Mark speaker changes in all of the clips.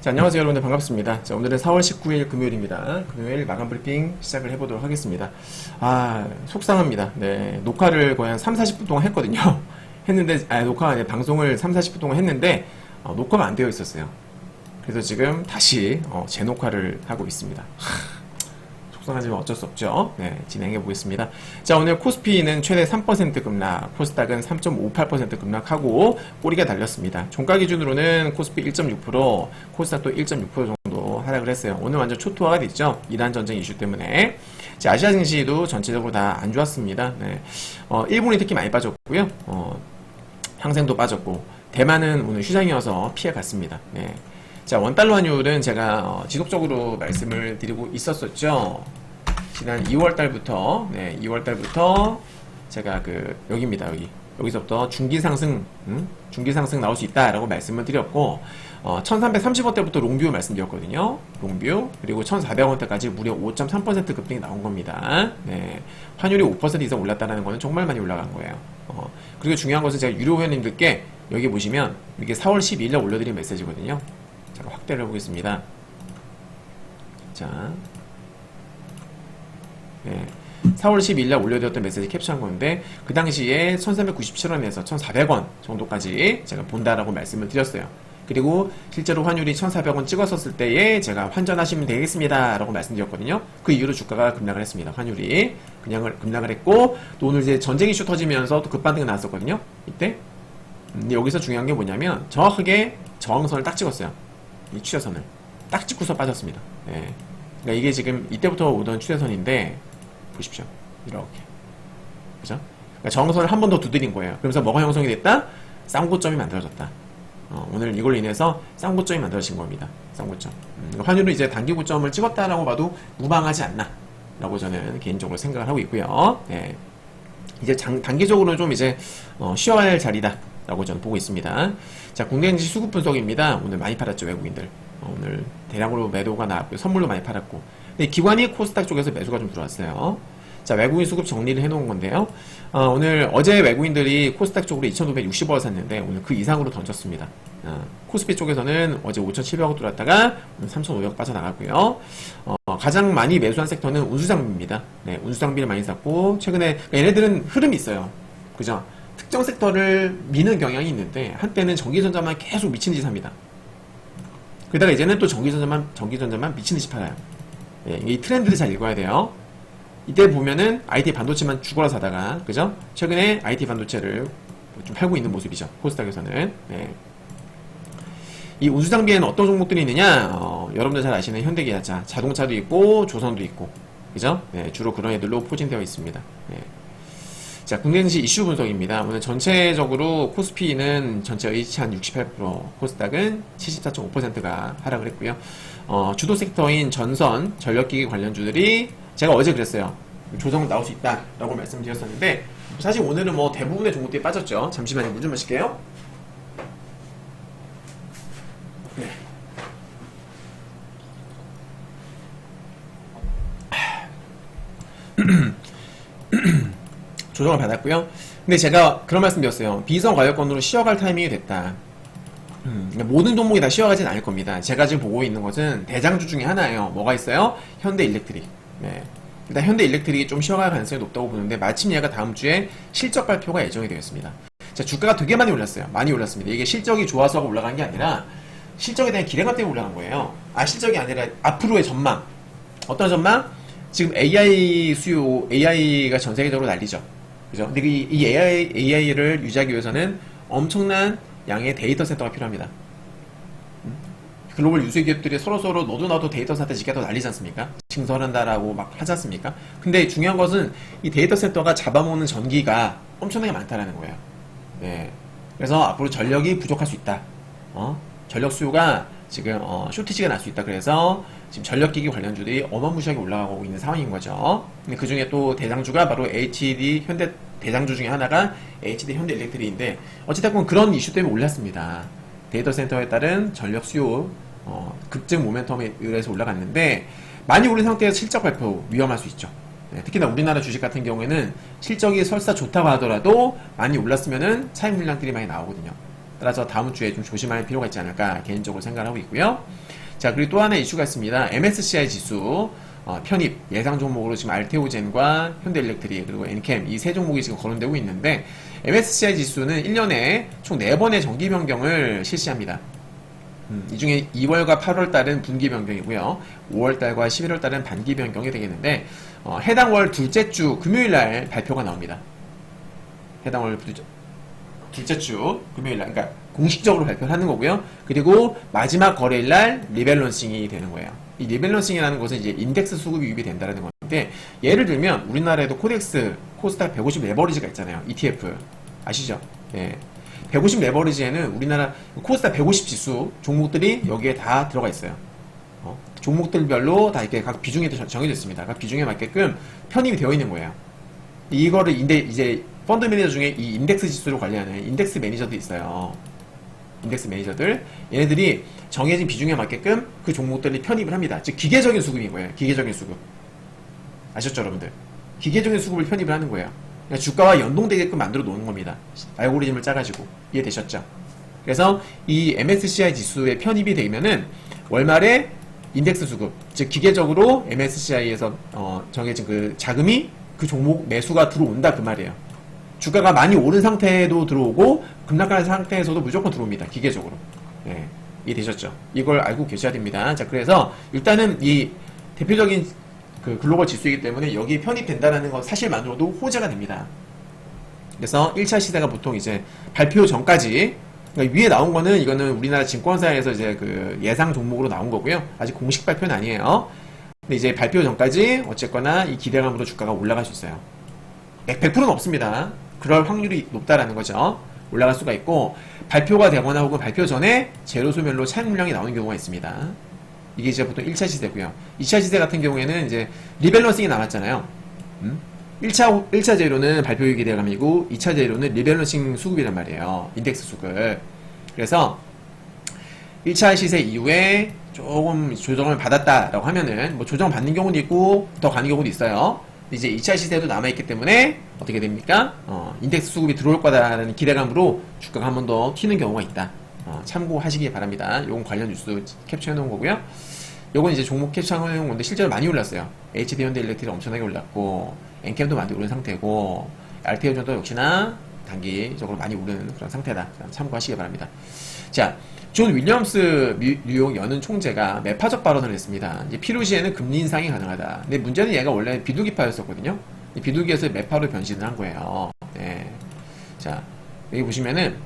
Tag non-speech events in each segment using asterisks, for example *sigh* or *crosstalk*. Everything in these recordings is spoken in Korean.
Speaker 1: 자, 안녕하세요 여러분들 반갑습니다. 자, 오늘은 4월 19일 금요일입니다. 금요일 마감 브리핑 시작을 해보도록 하겠습니다. 아, 속상합니다. 네, 녹화를 거의 한 3, 40분 동안 했거든요. *laughs* 했는데, 아, 녹화가 아니라 방송을 3, 40분 동안 했는데, 어, 녹화가 안 되어 있었어요. 그래서 지금 다시 어, 재녹화를 하고 있습니다. 하, 속상하지만 어쩔 수 없죠. 네, 진행해 보겠습니다. 자, 오늘 코스피는 최대 3% 급락, 코스닥은 3.58% 급락하고 꼬리가 달렸습니다. 종가 기준으로는 코스피 1.6%, 코스닥도 1.6% 정도 하락을 했어요. 오늘 완전 초토화가 됐죠. 이란 전쟁 이슈 때문에. 자, 아시아 증시도 전체적으로 다 안 좋았습니다. 네. 어, 일본이 특히 많이 빠졌고요. 어, 항생도 빠졌고 대만은 오늘 휴장이어서 피해 갔습니다. 네. 자, 원달러 환율은 제가 어, 지속적으로 말씀을 드리고 있었었죠. 지난 2월 달부터, 네, 2월 달부터 제가 그, 여기입니다, 여기. 여기서부터 중기 상승, 음? 중기 상승 나올 수 있다라고 말씀을 드렸고, 어, 1330원대부터 롱뷰 말씀드렸거든요. 롱뷰. 그리고 1400원대까지 무려 5.3% 급등이 나온 겁니다. 네. 환율이 5% 이상 올랐다는 거는 정말 많이 올라간 거예요. 어, 그리고 중요한 것은 제가 유료 회원님들께 여기 보시면 이게 4월 12일 날 올려드린 메시지거든요. 제가 확대를 해보겠습니다. 자, 네. 4월 12일 날 올려드렸던 메시지 캡처한 건데 그 당시에 1397원에서 1400원 정도까지 제가 본다라고 말씀을 드렸어요. 그리고 실제로 환율이 1400원 찍었었을 때에 제가 환전하시면 되겠습니다 라고 말씀드렸거든요. 그 이후로 주가가 급락을 했습니다. 환율이 그냥 급락을 했고 또 오늘 이제 전쟁 이슈 터지면서 또 급반등이 나왔었거든요. 이때 근데 여기서 중요한 게 뭐냐면 정확하게 저항선을 딱 찍었어요. 이 추세선을 딱 찍고서 빠졌습니다. 예. 그러니까 이게 지금 이때부터 오던 추세선인데 보십시오. 이렇게 그죠? 그러니까 저항선을 한 번 더 두드린 거예요. 그러면서 뭐가 형성이 됐다? 쌍고점이 만들어졌다. 어, 오늘 이걸로 인해서 쌍고점이 만들어진 겁니다. 쌍고점. 음, 환율은 이제 단기 고점을 찍었다라고 봐도 무방하지 않나. 라고 저는 개인적으로 생각을 하고 있고요. 네. 이제 장, 단기적으로 좀 이제 어, 쉬어야 할 자리다. 라고 저는 보고 있습니다. 자, 국내인지 수급 분석입니다. 오늘 많이 팔았죠, 외국인들. 어, 오늘 대량으로 매도가 나왔고요. 선물로 많이 팔았고. 근데 기관이 코스닥 쪽에서 매수가 좀 들어왔어요. 자, 외국인 수급 정리를 해놓은 건데요. 어, 오늘 어제 외국인들이 코스닥 쪽으로 2,560원 샀는데 오늘 그 이상으로 던졌습니다. 어, 코스피 쪽에서는 어제 5,700원 들어왔다가 오늘 3,500원 빠져나갔고요. 어, 가장 많이 매수한 섹터는 운수장비입니다. 네, 운수장비를 많이 샀고 최근에 그러니까 얘네들은 흐름이 있어요. 그죠? 특정 섹터를 미는 경향이 있는데 한때는 전기전자만 계속 미친 듯이 삽니다. 그러다가 이제는 또 전기전자만 전기전자만 미친 듯이 팔아요. 예, 이 트렌드를 잘 읽어야 돼요. 이때 보면은 IT 반도체만 죽어라 사다가 그죠? 최근에 IT 반도체를 좀 팔고 있는 모습이죠. 코스닥에서는. 네. 이 운수장비에는 어떤 종목들이 있느냐? 어, 여러분들 잘 아시는 현대기아차, 자동차도 있고 조선도 있고, 그죠? 네, 주로 그런 애들로 포진되어 있습니다. 네. 자, 국내 증시 이슈 분석입니다. 오늘 전체적으로 코스피는 전체 의치 한 68%, 코스닥은 74.5%가 하락을 했고요. 어, 주도 섹터인 전선, 전력기기 관련주들이 제가 어제 그랬어요. 조정 나올 수 있다라고 말씀드렸었는데 사실 오늘은 뭐 대부분의 종목들이 빠졌죠. 잠시만요. 물 좀 마실게요. 네. 조정을 받았고요. 근데 제가 그런 말씀 드렸어요. 비선 과열권으로 쉬어갈 타이밍이 됐다. 음, 그러니까 모든 종목이 다 쉬어가진 않을 겁니다. 제가 지금 보고 있는 것은 대장주 중에 하나예요. 뭐가 있어요? 현대 일렉트릭. 네. 일단 현대 일렉트릭이 좀 쉬어갈 가능성이 높다고 보는데 마침 얘가 다음 주에 실적 발표가 예정이 되어 있습니다. 자, 주가가 되게 많이 올랐어요. 많이 올랐습니다. 이게 실적이 좋아서 올라간 게 아니라 실적에 대한 기대감 때문에 올라간 거예요. 아, 실적이 아니라 앞으로의 전망. 어떤 전망? 지금 AI 수요, AI가 전 세계적으로 난리죠. 그죠? 근데 이, 이 AI, AI를 유지하기 위해서는 엄청난 양의 데이터 센터가 필요합니다. 음? 글로벌 유수 기업들이 서로서로 너도 나도 데이터 센터 짓겠다고 난리지 않습니까? 증설한다라고 막 하지 않습니까? 근데 중요한 것은 이 데이터 센터가 잡아먹는 전기가 엄청나게 많다라는 거예요. 네. 그래서 앞으로 전력이 부족할 수 있다. 어? 전력 수요가 지금 어, 쇼티지가 날 수 있다. 그래서 지금 전력기기 관련주들이 어마무시하게 올라가고 있는 상황인 거죠. 근데 그 중에 또 대장주가 바로 HD 현대 대장주 중에 하나가 HD 현대 일렉트릭인데 어찌됐건 그런 이슈 때문에 올랐습니다. 데이터 센터에 따른 전력 수요 어, 급증 모멘텀에 의해서 올라갔는데 많이 오른 상태에서 실적 발표 위험할 수 있죠. 네, 특히나 우리나라 주식 같은 경우에는 실적이 설사 좋다고 하더라도 많이 올랐으면은 차익 물량들이 많이 나오거든요. 따라서 다음 주에 좀 조심할 필요가 있지 않을까 개인적으로 생각하고 있고요. 자, 그리고 또 하나 이슈가 있습니다. MSCI 지수 어, 편입 예상 종목으로 지금 알테오젠과 현대일렉트릭 그리고 엔캠 이 세 종목이 지금 거론되고 있는데 MSCI 지수는 1년에 총 4번의 정기 변경을 실시합니다. 음, 이 중에 2월과 8월 달은 분기 변경이고요. 5월 달과 11월 달은 반기 변경이 되겠는데 어, 해당 월 둘째 주 금요일 날 발표가 나옵니다. 해당 월 둘째, 둘째 주 금요일 날 그러니까 공식적으로 발표를 하는 거고요. 그리고 마지막 거래일 날 리밸런싱이 되는 거예요. 이 리밸런싱이라는 것은 이제 인덱스 수급이 유입이 된다는 건데 예를 들면 우리나라에도 코덱스 코스닥 150 레버리지가 있잖아요. ETF 아시죠? 예. 150 레버리지에는 우리나라 코스닥 150 지수 종목들이 여기에 다 들어가 있어요. 어, 종목들별로 다 이렇게 각 비중이 정해져 있습니다. 각 비중에 맞게끔 편입이 되어 있는 거예요. 이거를 이제 펀드 매니저 중에 이 인덱스 지수를 관리하는 인덱스 매니저도 있어요. 인덱스 매니저들 얘네들이 정해진 비중에 맞게끔 그 종목들이 편입을 합니다. 즉 기계적인 수급인 거예요. 기계적인 수급. 아셨죠, 여러분들? 기계적인 수급을 편입을 하는 거예요. 그러니까 주가와 연동되게끔 만들어 놓는 겁니다. 알고리즘을 짜가지고 이해되셨죠? 그래서 이 MSCI 지수에 편입이 되면은 월말에 인덱스 수급, 즉 기계적으로 MSCI에서 어, 정해진 그 자금이 그 종목 매수가 들어온다 그 말이에요. 주가가 많이 오른 상태에도 들어오고 급락하는 상태에서도 무조건 들어옵니다. 기계적으로. 예, 이해되셨죠? 이걸 알고 계셔야 됩니다. 자, 그래서 일단은 이 대표적인 그 글로벌 지수이기 때문에 여기 편입된다는 건 사실만으로도 호재가 됩니다. 그래서 1차 시대가 보통 이제 발표 전까지 그러니까 위에 나온 거는 이거는 우리나라 증권사에서 이제 그 예상 종목으로 나온 거고요. 아직 공식 발표는 아니에요. 근데 이제 발표 전까지 어쨌거나 이 기대감으로 주가가 올라갈 수 있어요. 100%는 없습니다. 그럴 확률이 높다라는 거죠. 올라갈 수가 있고 발표가 되거나 혹은 발표 전에 제로 소멸로 차익 물량이 나오는 경우가 있습니다. 이게 이제 보통 1차 시대고요. 2차 시대 같은 경우에는 이제 리밸런싱이 남았잖아요. 음? 1차, 1차 재료는 발표율 기대감이고 2차 재료는 리밸런싱 수급이란 말이에요. 인덱스 수급. 그래서 1차 시세 이후에 조금 조정을 받았다라고 하면은 뭐 조정 받는 경우도 있고 더 가는 경우도 있어요. 이제 2차 시세도 남아있기 때문에 어떻게 됩니까? 어, 인덱스 수급이 들어올 거다라는 기대감으로 주가가 한 번 더 튀는 경우가 있다. 어, 참고하시기 바랍니다. 요건 관련 뉴스 캡처해 놓은 거고요. 요건 이제 종목 캡처해 놓은 건데 실제로 많이 올랐어요. HD 현대 일렉트릭 엄청나게 올랐고 엔캠도 많이 오른 상태고 알테오전도 역시나 단기적으로 많이 오르는 그런 상태다. 참고하시기 바랍니다. 자, 존 윌리엄스 미- 뉴욕 연은 총재가 매파적 발언을 했습니다. 이제 필요시에는 금리 인상이 가능하다. 근데 문제는 얘가 원래 비둘기파였었거든요. 이 비둘기에서 매파로 변신을 한 거예요. 네. 자, 여기 보시면은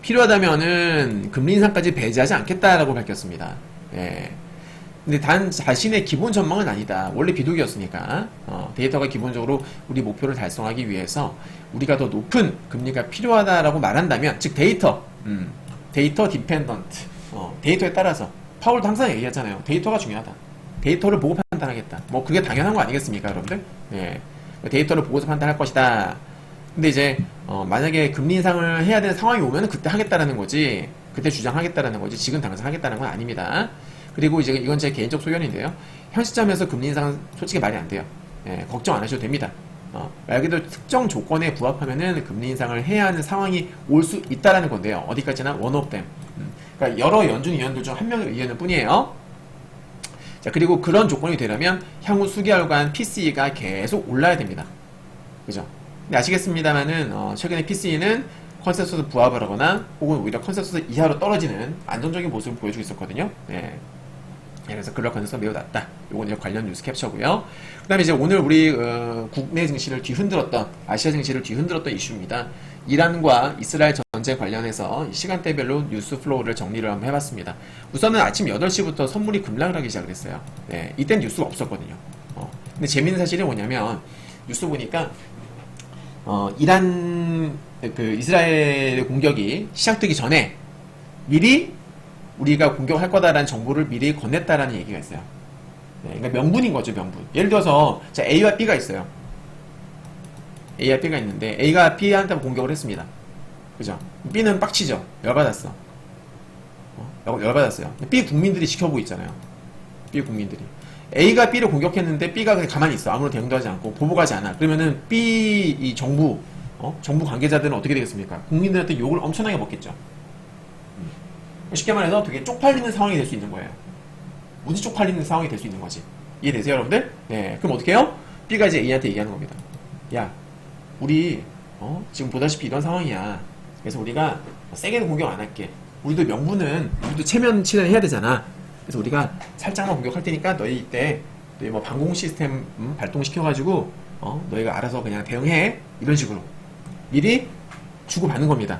Speaker 1: 필요하다면은 금리 인상까지 배제하지 않겠다라고 밝혔습니다. 예. 근데 단 자신의 기본 전망은 아니다. 원래 비둘기였으니까 어, 데이터가 기본적으로 우리 목표를 달성하기 위해서 우리가 더 높은 금리가 필요하다라고 말한다면 즉 데이터, 음, 데이터 디펜던트, 어, 데이터에 따라서 파월도 항상 얘기하잖아요. 데이터가 중요하다. 데이터를 보고 판단하겠다. 뭐 그게 당연한 거 아니겠습니까, 여러분들? 예. 데이터를 보고서 판단할 것이다. 근데 이제 어, 만약에 금리 인상을 해야 되는 상황이 오면 그때 하겠다라는 거지 그때 주장하겠다라는 거지 지금 당장 하겠다는 건 아닙니다 그리고 이제 이건 제 개인적 소견인데요 현 시점에서 금리 인상은 솔직히 말이 안 돼요 예, 걱정 안 하셔도 됩니다 어, 말 그대로 특정 조건에 부합하면은 금리 인상을 해야 하는 상황이 올 수 있다라는 건데요. 어디까지나 원업댐 음, 그러니까 여러 연준 위원들 중 한 명의 의견일 뿐이에요. 자 그리고 그런 조건이 되려면 향후 수개월간 PC가 계속 올라야 됩니다. 그죠? 근데 아시겠습니다만은 어, 최근에 PC는 컨센서스 부합을 하거나 혹은 오히려 컨센서스 이하로 떨어지는 안정적인 모습을 보여주고 있었거든요. 네. 예, 그래서 그럴 가능성이 매우 낮다. 요건 이제 관련 뉴스 캡처고요. 그 다음에 이제 오늘 우리 어, 국내 증시를 뒤흔들었던 아시아 증시를 뒤흔들었던 이슈입니다. 이란과 이스라엘 전쟁 관련해서 시간대별로 뉴스 플로우를 정리를 한번 해봤습니다. 우선은 아침 8시부터 선물이 급락을 하기 시작을 했어요. 네, 이땐 뉴스가 없었거든요. 어, 근데 재밌는 사실이 뭐냐면 뉴스 보니까 어, 이란 그 이스라엘 공격이 시작되기 전에 미리 우리가 공격할 거다라는 정보를 미리 건넸다라는 얘기가 있어요. 네, 그러니까 명분인 거죠, 명분. 예를 들어서 자, A와 B가 있어요. A와 B가 있는데 A가 B한테 공격을 했습니다. 그죠? B는 빡치죠. 열받았어. 어? 열- 열받았어요. B 국민들이 지켜보고 있잖아요. B 국민들이. A가 B를 공격했는데 B가 그냥 가만히 있어. 아무런 대응도 하지 않고 보복하지 않아. 그러면은 B 이 정부 어? 정부 관계자들은 어떻게 되겠습니까? 국민들한테 욕을 엄청나게 먹겠죠. 음. 쉽게 말해서 되게 쪽팔리는 상황이 될 수 있는 거예요. 무지 쪽팔리는 상황이 될 수 있는 거지. 이해되세요, 여러분들? 네. 그럼 어떻게 해요? B가 이제 A한테 얘기하는 겁니다. 야, 우리, 어? 지금 보다시피 이런 상황이야. 그래서 우리가 세게는 공격 안 할게. 우리도 명분은, 우리도 체면 치료해야 되잖아. 그래서 우리가 살짝만 공격할 테니까 너희 이때, 너희 뭐 방공 시스템 음, 발동시켜가지고, 어? 너희가 알아서 그냥 대응해. 이런 식으로. 미리 주고받는 겁니다.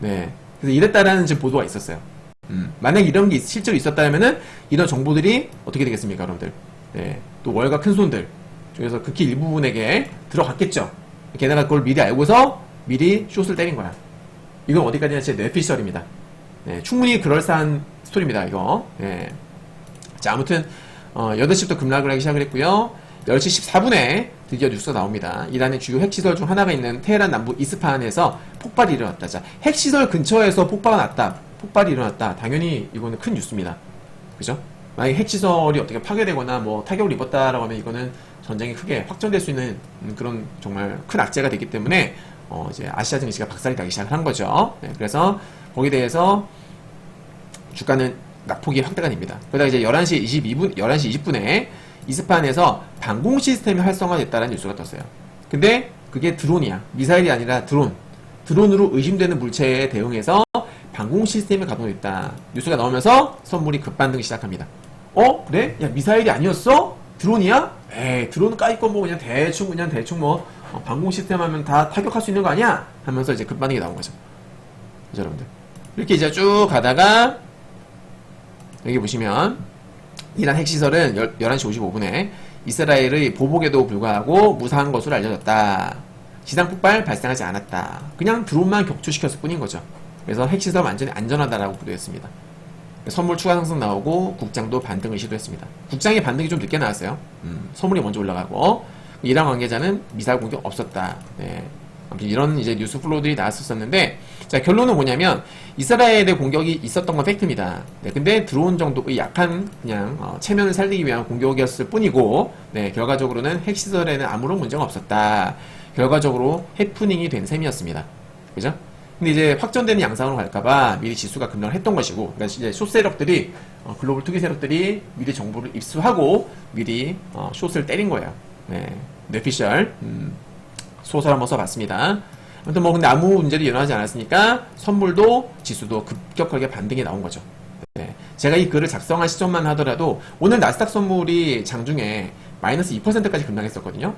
Speaker 1: 네. 그래서 이랬다라는 지금 보도가 있었어요. 음, 만약 이런 게 있- 실제로 있었다면은 이런 정보들이 어떻게 되겠습니까, 여러분들? 네, 또 월가 큰 손들 중에서 극히 일부분에게 들어갔겠죠. 게다가 그걸 미리 알고서 미리 숏을 때린 거야. 이건 어디까지나 제 뇌피셜입니다. 네, 충분히 그럴싸한 스토리입니다, 이거. 네. 자, 아무튼 어, 8시부터 급락을 하기 시작을 했고요. 10시 14분에 드디어 뉴스가 나옵니다. 이란의 주요 핵시설 중 하나가 있는 테헤란 남부 이스파한에서 폭발이 일어났다. 자, 핵시설 근처에서 폭발이 났다. 폭발이 일어났다. 당연히 이거는 큰 뉴스입니다. 그죠? 만약에 핵시설이 어떻게 파괴되거나 뭐 타격을 입었다라고 하면 이거는 전쟁이 크게 확전될 수 있는 음, 그런 정말 큰 악재가 되기 때문에 어, 이제 아시아 증시가 박살이 나기 시작을 한 거죠. 네, 그래서 거기에 대해서 주가는 낙폭이 확대가 됩니다. 그러다 이제 11시 22분, 11시 20분에 이스파한에서 방공 시스템이 활성화됐다는 뉴스가 떴어요. 근데 그게 드론이야. 미사일이 아니라 드론. 드론으로 의심되는 물체에 대응해서 방공 시스템이 가동됐다. 뉴스가 나오면서 선물이 급반등 시작합니다. 어? 그래? 야, 미사일이 아니었어? 드론이야? 에이, 드론 까이건 뭐 그냥 대충, 그냥 대충 뭐, 어, 방공 시스템 하면 다 타격할 수 있는 거 아니야? 하면서 이제 급반등이 나온 거죠. 그죠, 여러분들? 이렇게 이제 쭉 가다가, 여기 보시면, 이란 핵시설은 11시 55분에 이스라엘의 보복에도 불구하고 무사한 것으로 알려졌다. 지상 폭발 발생하지 않았다. 그냥 드론만 격추시켰을 뿐인 거죠. 그래서 핵시설 완전히 안전하다라고 보도했습니다. 선물 추가 상승 나오고 국장도 반등을 시도했습니다. 국장의 반등이 좀 늦게 나왔어요. 음, 선물이 먼저 올라가고 이란 관계자는 미사일 공격 없었다. 네. 아무튼 이런 이제 뉴스 플로우들이 나왔었는데 자 결론은 뭐냐면 이스라엘의 공격이 있었던 건 팩트입니다. 네, 근데 드론 정도의 약한 그냥 어, 체면을 살리기 위한 공격이었을 뿐이고 네, 결과적으로는 핵시설에는 아무런 문제가 없었다. 결과적으로 해프닝이 된 셈이었습니다. 그죠? 근데 이제 확전되는 양상으로 갈까봐 미리 지수가 급락을 했던 것이고, 그러니까 이제 숏 세력들이, 어, 글로벌 투기 세력들이 미리 정보를 입수하고 미리 어, 숏을 때린 거예요. 네. 뇌피셜, 음, 소설 한번 써봤습니다. 아무튼 뭐 근데 아무 문제도 일어나지 않았으니까 선물도 지수도 급격하게 반등이 나온 거죠. 네. 제가 이 글을 작성한 시점만 하더라도 오늘 나스닥 선물이 장중에 마이너스 2%까지 급락했었거든요.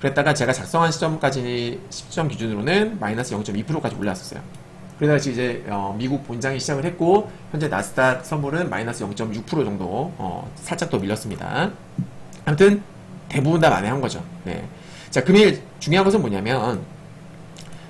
Speaker 1: 그랬다가 제가 작성한 시점까지 시점 기준으로는 마이너스 0.2%까지 올랐었어요. 그러다가 이제 어, 미국 본장이 시작을 했고 현재 나스닥 선물은 마이너스 0.6% 정도 어, 살짝 더 밀렸습니다. 아무튼 대부분 다 만회한 거죠. 네. 자 금일 중요한 것은 뭐냐면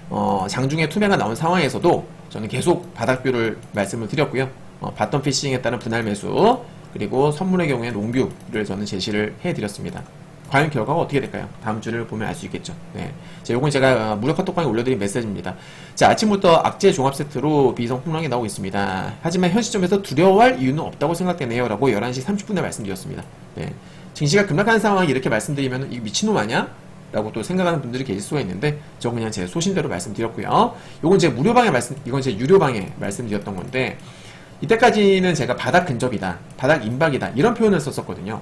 Speaker 1: 어, 장중에 투매가 나온 상황에서도 저는 계속 바닥뷰를 말씀을 드렸고요. 어, 바텀 피싱에 따른 분할 매수 그리고 선물의 경우에 롱뷰를 저는 제시를 해드렸습니다. 과연 결과가 어떻게 될까요? 다음 주를 보면 알 수 있겠죠. 네. 자, 요건 제가 어, 무료 카톡방에 올려드린 메시지입니다. 자, 아침부터 악재 종합 세트로 비성 폭락이 나오고 있습니다. 하지만 현 시점에서 두려워할 이유는 없다고 생각되네요. 라고 11시 30분에 말씀드렸습니다. 네. 증시가 급락하는 상황이 이렇게 말씀드리면 이 미친놈 아니야? 라고 또 생각하는 분들이 계실 수가 있는데 저 그냥 제 소신대로 말씀드렸고요. 요건 제 무료방에 말씀, 이건 제 유료방에 말씀드렸던 건데 이때까지는 제가 바닥 근접이다, 바닥 임박이다 이런 표현을 썼었거든요.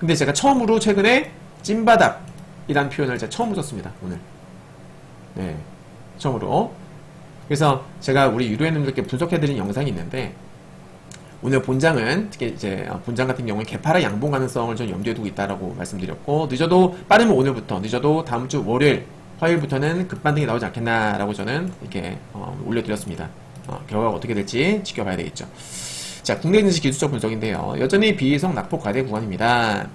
Speaker 1: 근데 제가 처음으로 최근에 찐바닥이란 표현을 제가 처음 썼습니다. 오늘. 네, 처음으로. 그래서 제가 우리 유료회원님들께 분석해드린 영상이 있는데 오늘 본장은 특히 이제 어, 본장 같은 경우는 개파라 양봉 가능성을 좀 염두에 두고 있다라고 말씀드렸고 늦어도 빠르면 오늘부터 늦어도 다음 주 월요일 화요일부터는 급반등이 나오지 않겠나라고 저는 이렇게 어, 올려드렸습니다. 어, 결과가 어떻게 될지 지켜봐야 되겠죠. 자, 국내 증시 기술적 분석인데요. 여전히 비이성 낙폭 과대 구간입니다.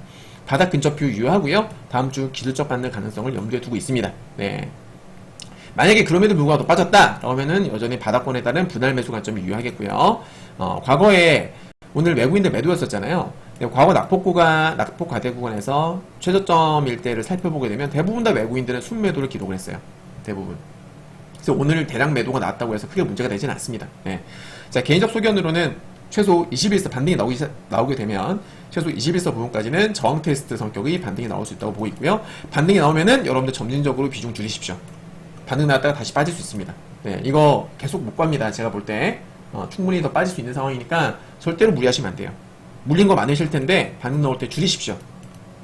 Speaker 1: 바닥 근접 뷰 유효하고요. 다음 주 기술적 반등 가능성을 염두에 두고 있습니다. 네. 만약에 그럼에도 불구하고 빠졌다 그러면은 여전히 바닥권에 따른 분할 매수 관점이 유효하겠고요. 어, 과거에 오늘 외국인들 매도였었잖아요. 과거 낙폭 구간, 낙폭 과대 구간에서 최저점일 때를 살펴보게 되면 대부분 다 외국인들은 순매도를 기록을 했어요. 대부분. 그래서 오늘 대량 매도가 나왔다고 해서 크게 문제가 되지는 않습니다. 네. 자, 개인적 소견으로는 최소 21서 반등이 나오기, 시- 나오게 되면 최소 21서 부분까지는 저항 테스트 성격의 반등이 나올 수 있다고 보고 있고요. 반등이 나오면은 여러분들 점진적으로 비중 줄이십시오. 반응 나왔다가 다시 빠질 수 있습니다. 네, 이거 계속 못 갑니다. 제가 볼 때. 어, 충분히 더 빠질 수 있는 상황이니까 절대로 무리하시면 안 돼요. 물린 거 많으실 텐데 반응 나올 때 줄이십시오.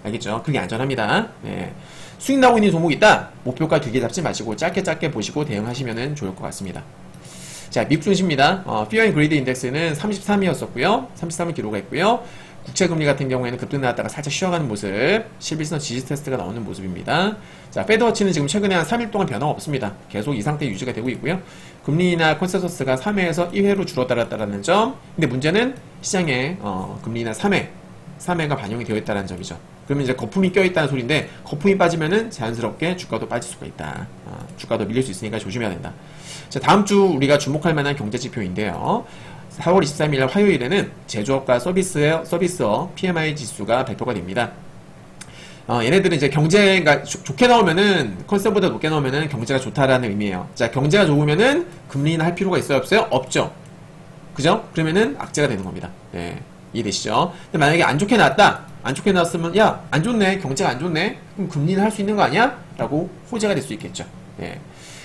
Speaker 1: 알겠죠? 그게 안전합니다. 네. 수익 나오고 있는 종목이 있다? 목표가 길게 잡지 마시고 짧게 짧게 보시고 대응하시면 좋을 것 같습니다. 자, 미국 증시입니다. 어, Fear and Greed 인덱스는 33이었었고요. 33을 기록가 있고요. 국채 금리 같은 경우에는 급등 나왔다가 살짝 쉬어가는 모습, 11선 지지 테스트가 나오는 모습입니다. 자, 페드워치는 지금 최근에 한 3일 동안 변화가 없습니다. 계속 이 상태 유지가 되고 있고요. 금리나 컨센서스가 3회에서 2회로 줄어들었다는 점. 근데 문제는 시장에 어, 금리나 3회, 3회가 반영이 되어 있다는 점이죠. 그러면 이제 거품이 껴있다는 소리인데 거품이 빠지면은 자연스럽게 주가도 빠질 수가 있다. 어, 주가도 밀릴 수 있으니까 조심해야 된다. 자, 다음 주 우리가 주목할 만한 경제 지표인데요. 4월 23일 화요일에는 제조업과 서비스의 서비스업 PMI 지수가 발표가 됩니다. 어, 얘네들은 이제 경제가 좋- 좋게 나오면은 컨셉보다 높게 나오면은 경제가 좋다라는 의미예요. 자, 경제가 좋으면은 금리나 할 필요가 있어요, 없어요? 없죠. 그죠? 그러면은 악재가 되는 겁니다. 네. 이해되시죠? 근데 만약에 안 좋게 나왔다. 안 좋게 나왔으면 야, 안 좋네. 경제가 안 좋네. 그럼 금리는 할 수 있는 거 아니야? 라고 호재가 될 수 있겠죠. 네.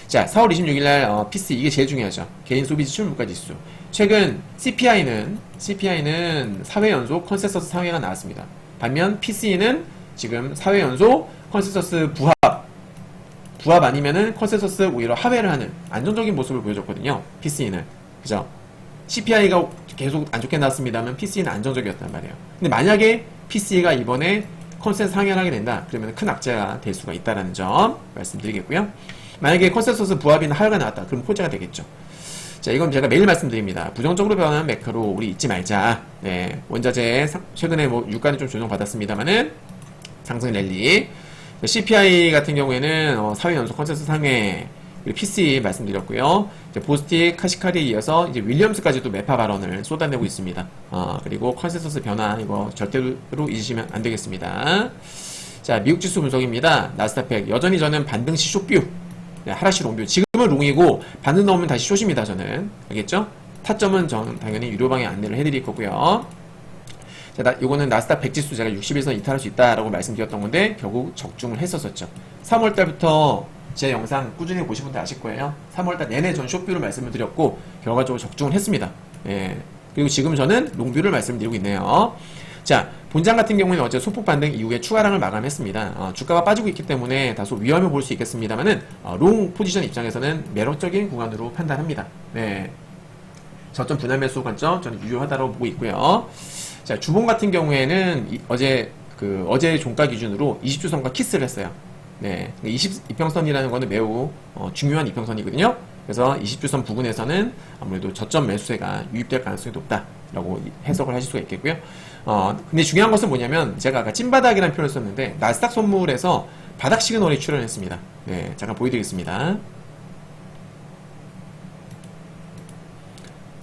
Speaker 1: 자, 4월 26일 날 어, PC 이게 제일 중요하죠. 개인 소비 지출 물가 지수. 최근 CPI는 CPI는 4회 연속 컨센서스 상회가 나왔습니다. 반면 PC는 지금 4회 연속 컨센서스 부합 부합 아니면은 컨센서스 오히려 하회를 하는 안정적인 모습을 보여줬거든요. PC는 그죠? CPI가 계속 안 좋게 나왔습니다만 PC는 안정적이었단 말이에요. 근데 만약에 PC가 이번에 컨센서스 상향을 하게 된다. 그러면 큰 악재가 될 수가 있다는 점 말씀드리겠고요. 만약에 컨센서스 부합이나 하회가 나왔다. 그럼 호재가 되겠죠. 자, 이건 제가 매일 말씀드립니다. 부정적으로 변하는 매크로 우리 잊지 말자. 네, 원자재 상- 최근에 뭐 유가는 좀 조정받았습니다만은 상승 랠리. CPI 같은 경우에는 어, 4회 연속 컨센서스 상회 그리고 PC 말씀드렸고요. 이제 보스틱, 카시카리에 이어서 이제 윌리엄스까지도 매파 발언을 쏟아내고 있습니다. 어, 그리고 컨센서스 변화 이거 절대로 잊으시면 안 되겠습니다. 자, 미국 지수 분석입니다. 나스닥100 여전히 저는 반등시 쇼뷰 네, 하라시 롱뷰. 지금은 롱이고 반등 나오면 다시 숏입니다. 저는 알겠죠? 타점은 저는 당연히 유료방에 안내를 해드릴 거고요. 자, 나, 요거는 나스닥 100 지수 제가 60일선 이탈할 수 있다라고 말씀드렸던 건데 결국 적중을 했었었죠. 3월 달부터 제 영상 꾸준히 보신 분들 아실 거예요. 3월 달 내내 전 숏뷰를 말씀을 드렸고 결과적으로 적중을 했습니다. 예. 그리고 지금 저는 롱뷰를 말씀드리고 있네요. 자, 본장 같은 경우는 어제 소폭 반등 이후에 추가량을 마감했습니다. 어, 주가가 빠지고 있기 때문에 다소 위험해 보일 수 있겠습니다만은 어, 롱 포지션 입장에서는 매력적인 구간으로 판단합니다. 네. 저점 분할 매수 관점 저는 유효하다고 보고 있고요. 자, 주봉 같은 경우에는 이- 어제 그 어제 종가 기준으로 20주선과 키스를 했어요. 네. 20 이평선이라는 거는 매우 어, 중요한 이평선이거든요. 그래서 20주선 부근에서는 아무래도 저점 매수세가 유입될 가능성이 높다라고 해석을 하실 수가 있겠고요. 어, 근데 중요한 것은 뭐냐면 제가 아까 찐바닥이라는 표현을 썼는데 나스닥 선물에서 바닥 시그널이 출현했습니다. 네, 잠깐 보여드리겠습니다.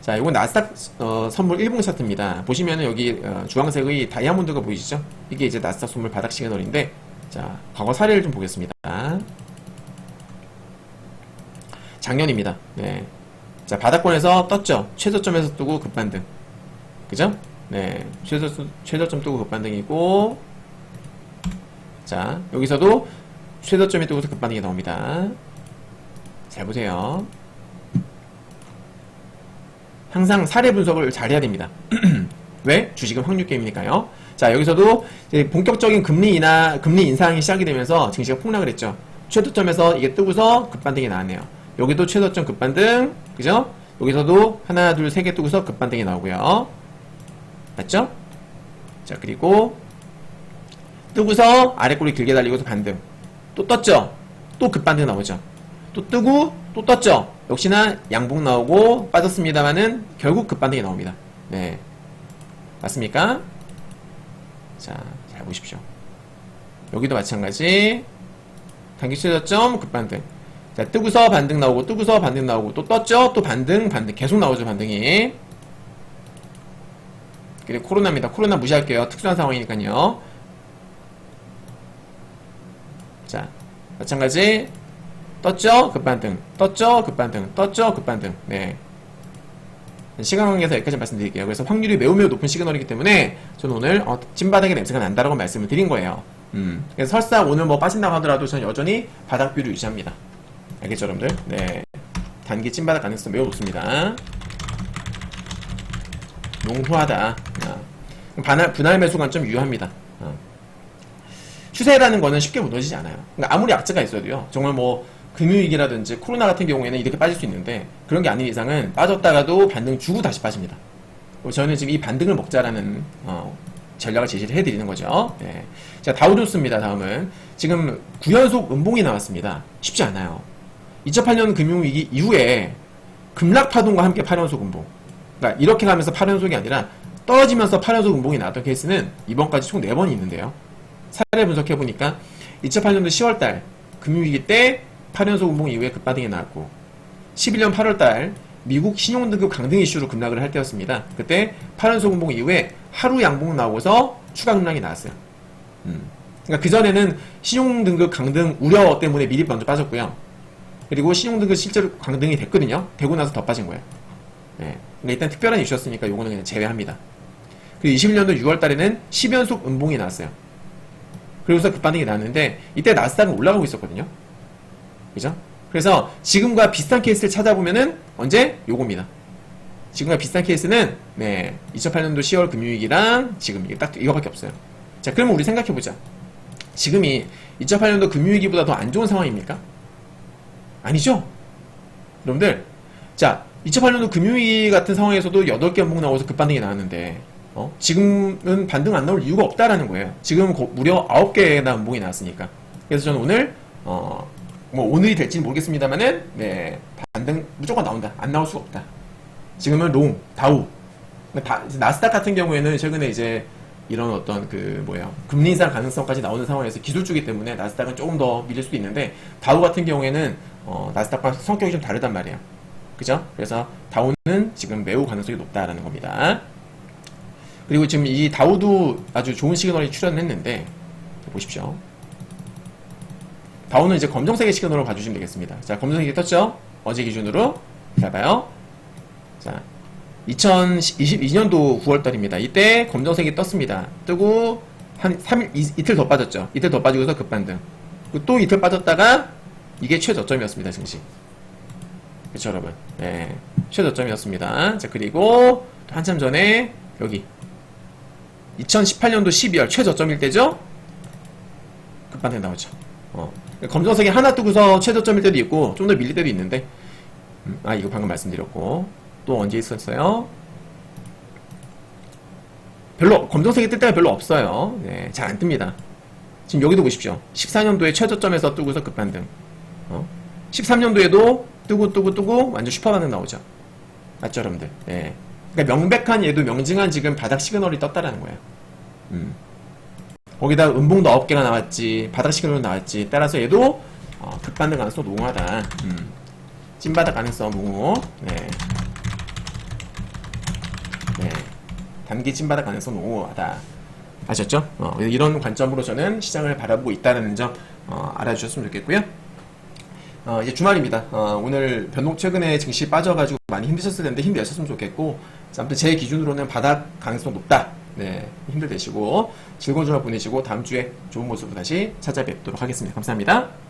Speaker 1: 자, 이건 나스닥 어, 선물 1분 차트입니다. 보시면은 여기 어, 주황색의 다이아몬드가 보이시죠? 이게 이제 나스닥 선물 바닥 시그널인데, 자, 과거 사례를 좀 보겠습니다. 작년입니다. 네. 자, 바닥권에서 떴죠? 최저점에서 뜨고 급반등. 그죠? 네. 최저점, 최저점 뜨고 급반등이고, 자, 여기서도 최저점이 뜨고 급반등이 나옵니다. 잘 보세요. 항상 사례 분석을 잘 해야 됩니다. *clears throat* 왜? 주식은 확률 게임이니까요. 자, 여기서도 본격적인 금리 인하, 금리 인상이 시작이 되면서 증시가 폭락을 했죠. 최저점에서 이게 뜨고서 급반등이 나왔네요. 여기도 최저점 급반등, 그죠? 여기서도 하나, 둘, 세 개 뜨고서 급반등이 나오고요. 맞죠? 자, 그리고 뜨고서 아래 꼬리 길게 달리고서 반등. 또 떴죠? 또 급반등 나오죠. 또 뜨고 또 떴죠. 역시나 양봉 나오고 빠졌습니다만은 결국 급반등이 나옵니다. 네. 맞습니까? 자, 잘 보십시오. 여기도 마찬가지. 단기 최저점 급반등. 자, 뜨고서 반등 나오고 뜨고서 반등 나오고 또 떴죠? 또 반등, 반등 계속 나오죠, 반등이. 그리고 코로나입니다. 코로나 무시할게요. 특수한 상황이니까요. 자, 마찬가지 떴죠? 급반등. 떴죠? 급반등. 떴죠? 급반등. 네. 시간 관계에서 여기까지 말씀드릴게요. 그래서 확률이 매우 매우 높은 시그널이기 때문에 저는 오늘 어, 찐바닥의 냄새가 난다라고 말씀을 드린 거예요. 음. 그래서 설사 오늘 뭐 빠진다고 하더라도 저는 여전히 바닥뷰를 유지합니다. 알겠죠, 여러분들? 네. 단기 찐바닥 가능성 매우 높습니다. 농후하다. 아. 반할, 분할 매수 관점 유효합니다. 아. 추세라는 거는 쉽게 무너지지 않아요. 그러니까 아무리 악재가 있어도요. 정말 뭐 금융위기라든지 코로나 같은 경우에는 이렇게 빠질 수 있는데 그런 게 아닌 이상은 빠졌다가도 반등 주고 다시 빠집니다. 그리고 저는 지금 이 반등을 먹자라는 어, 전략을 제시를 해드리는 거죠. 네. 자 다우존스입니다. 다음은 지금 9연속 음봉이 나왔습니다. 쉽지 않아요. 2008년 금융위기 이후에 급락 파동과 함께 8연속 음봉. 그러니까 이렇게 가면서 8연속이 아니라 떨어지면서 8연속 음봉이 나왔던 케이스는 이번까지 총 4번이 있는데요. 사례 분석해 보니까 2008년도 10월달 금융위기 때 8연속 음봉 이후에 급반등이 나왔고 11년 8월달 미국 신용등급 강등 이슈로 급락을 할 때였습니다. 그때 8연속 음봉 이후에 하루 양봉 나오고서 추가 급락이 나왔어요. 음. 그러니까 그 전에는 신용등급 강등 우려 때문에 미리 먼저 빠졌고요. 그리고 신용등급 실제로 강등이 됐거든요. 되고 나서 더 빠진 거예요. 네. 그러니까 일단 특별한 이슈였으니까 요거는 그냥 제외합니다. 그리고 21년도 6월 달에는 10연속 음봉이 나왔어요. 그러고서 급반등이 나왔는데 이때 나스닥은 올라가고 있었거든요. 그죠? 그래서 지금과 비슷한 케이스를 찾아보면은 언제? 요겁니다. 지금과 비슷한 케이스는 네 2008년도 10월 금융위기랑 지금 이게 딱 이거밖에 없어요. 자 그러면 우리 생각해보자. 지금이 2008년도 금융위기보다 더 안 좋은 상황입니까? 아니죠? 여러분들 자 2008년도 금융위기 같은 상황에서도 8개 음봉 나와서 급반등이 나왔는데 어? 지금은 반등 안 나올 이유가 없다라는 거예요. 지금 은 무려 9개나 음봉이 나왔으니까. 그래서 저는 오늘 어, 뭐 오늘이 될지는 모르겠습니다만은 네, 반등 무조건 나온다. 안 나올 수가 없다. 지금은 롱, 다우. 다, 나스닥 같은 경우에는 최근에 이제 이런 어떤 그 뭐야 금리 인상 가능성까지 나오는 상황에서 기술주기 때문에 나스닥은 조금 더 밀릴 수도 있는데 다우 같은 경우에는 어, 나스닥과 성격이 좀 다르단 말이에요. 그죠? 그래서 다우는 지금 매우 가능성이 높다라는 겁니다. 그리고 지금 이 다우도 아주 좋은 시그널이 출현했는데 보십시오. 다우는 이제 검정색의 시그널로 봐주시면 되겠습니다. 자, 검정색이 떴죠? 어제 기준으로. 잘 봐요. 자, 2022년도 9월달입니다. 이때 검정색이 떴습니다. 뜨고 한 3일, 이, 틀더 빠졌죠. 이틀 더 빠지고서 급반등. 또 이틀 빠졌다가 이게 최저점이었습니다, 증시. 그렇죠, 여러분. 네, 최저점이었습니다. 자, 그리고 한참 전에 여기 2018년도 12월 최저점일 때죠? 급반등 나오죠. 어. 검정색이 하나 뜨고서 최저점일 때도 있고 좀 더 밀릴 때도 있는데 음, 아 이거 방금 말씀드렸고 또 언제 있었어요? 별로 검정색이 뜰 때가 별로 없어요. 네, 잘 안 뜹니다. 지금 여기도 보십시오. 14년도에 최저점에서 뜨고서 급반등. 어? 13년도에도 뜨고 뜨고 뜨고 완전 슈퍼반등 나오죠. 맞죠, 여러분들? 네. 그러니까 명백한 얘도 명징한 지금 바닥 시그널이 떴다라는 거예요. 음. 거기다 음봉도 9개가 나왔지, 바닥 시그널 나왔지. 따라서 얘도 어, 급반등 가능성 농후하다. 음. 찐바닥 가능성 농후. 네. 네. 단기 찐바닥 가능성 농후하다. 아셨죠? 어, 이런 관점으로 저는 시장을 바라보고 있다는 점 어, 알아주셨으면 좋겠고요. 어, 이제 주말입니다. 어, 오늘 변동 최근에 증시 빠져가지고 많이 힘드셨을 텐데 힘내셨으면 좋겠고, 아무튼 제 기준으로는 바닥 가능성 높다. 네, 힘들 되시고 즐거운 주말 보내시고 다음 주에 좋은 모습으로 다시 찾아뵙도록 하겠습니다. 감사합니다.